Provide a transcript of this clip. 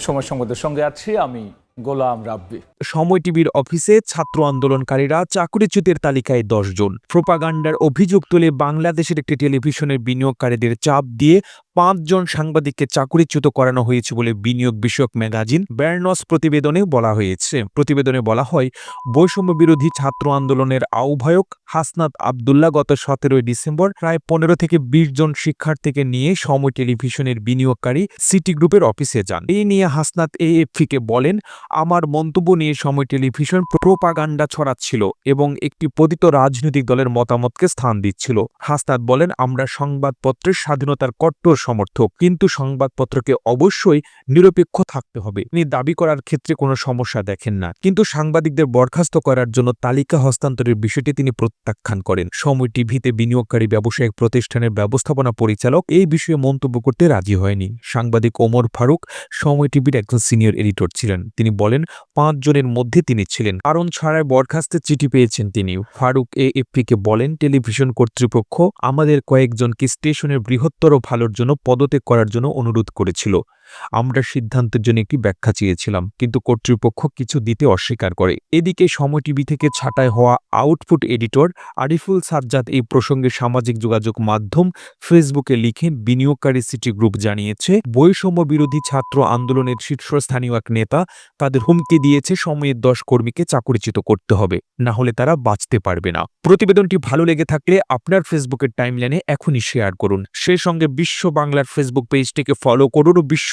সময় সংবাদের সঙ্গে আছি আমি গোলাম রাব্বি। সময় টিভির অফিসে ছাত্র আন্দোলনকারীরা চাকরিচ্যুতের তালিকায় জন। প্রোপাগান্ডার অভিযোগ তুলে বাংলাদেশের একটি টেলিভিশনের বিনিয়োগকারীদের চাপ দিয়ে পাঁচজন সাংবাদিককে চাকরিচ্যুত করানো হয়েছে বলে বিনিয়োগ বিষয়ক ম্যাগাজিন ব্যারনস প্রতিবেদনে বলা হয়েছে। প্রতিবেদনে বলা হয়, বৈষম্য বিরোধী ছাত্র আন্দোলনের আহ্বায়ক হাসনাত আবদুল্লাহ গত সতেরোই ডিসেম্বর প্রায় পনেরো থেকে বিশ জন শিক্ষার্থীকে নিয়ে সময় টেলিভিশনের বিনিয়োগকারী সিটি গ্রুপের অফিসে যান। এই নিয়ে হাসনাত এএফপিকে বলেন আমার মন্তব্য নিয়ে সময় টেলিভিশন প্রোপাগান্ডা ছড়াচ্ছিল এবং একটি পতিত রাজনৈতিক দলের মতামতকে স্থান দিচ্ছিল। হাসনাত বলেন, আমরা সংবাদপত্রের স্বাধীনতার কট্টর সমর্থক, কিন্তু সংবাদপত্রকে অবশ্যই নিরপেক্ষ থাকতে হবে। তিনি দাবি করার ক্ষেত্রে কোনো সমস্যা দেখেন না, কিন্তু সাংবাদিকদের বরখাস্ত করার জন্য তালিকা হস্তান্তরের বিষয়টি তিনি প্রত্যাখ্যান করেন। সময় টিভিতে বিনিয়োগকারী ব্যবসায়িক প্রতিষ্ঠানের ব্যবস্থাপনা পরিচালক এই বিষয়ে মন্তব্য করতে রাজি হয়নি। সাংবাদিক ওমর ফারুক সময় টিভির একজন সিনিয়র এডিটর ছিলেন। তিনি বলেন, পাঁচ জনের মধ্যে তিনি ছিলেন। কারণ ছাড়াই বরখাস্তের চিঠি পেয়েছেন তিনি। ফারুক এ. এফপিকে বলেন, টেলিভিশন কর্তৃপক্ষ আমাদের কয়েকজনকে স্টেশনের বৃহত্তর ভালোর জন্য পদত্যাগ করার জন্য অনুরোধ করেছিল। আমরা সিদ্ধান্তের জন্য একটি ব্যাখ্যা চেয়েছিলাম, কিন্তু কর্তৃপক্ষ কিছু দিতে অস্বীকার করে। এদিকে সময় টিভি থেকে ছাঁটাই হওয়া আউটপুট এডিটর আরিফুল সাজ্জাদ এই প্রসঙ্গে সামাজিক যোগাযোগ মাধ্যম ফেসবুকে লিখে বিনিয়োগকারী সিটি গ্রুপ জানিয়েছে, বৈষম্য বিরোধী ছাত্র আন্দোলনের শীর্ষস্থানীয় এক নেতা তাদের হুমকি দিয়েছে, সময়ের দশ কর্মীকে চাকরিচ্যুত করতে হবে, না হলে তারা বাঁচতে পারবে না। প্রতিবেদনটি ভালো লেগে থাকলে আপনার ফেসবুকের টাইমলাইনে এখনই শেয়ার করুন। সেই সঙ্গে বিশ্ব বাংলার ফেসবুক পেজটিকে ফলো করুন, বিশ্ব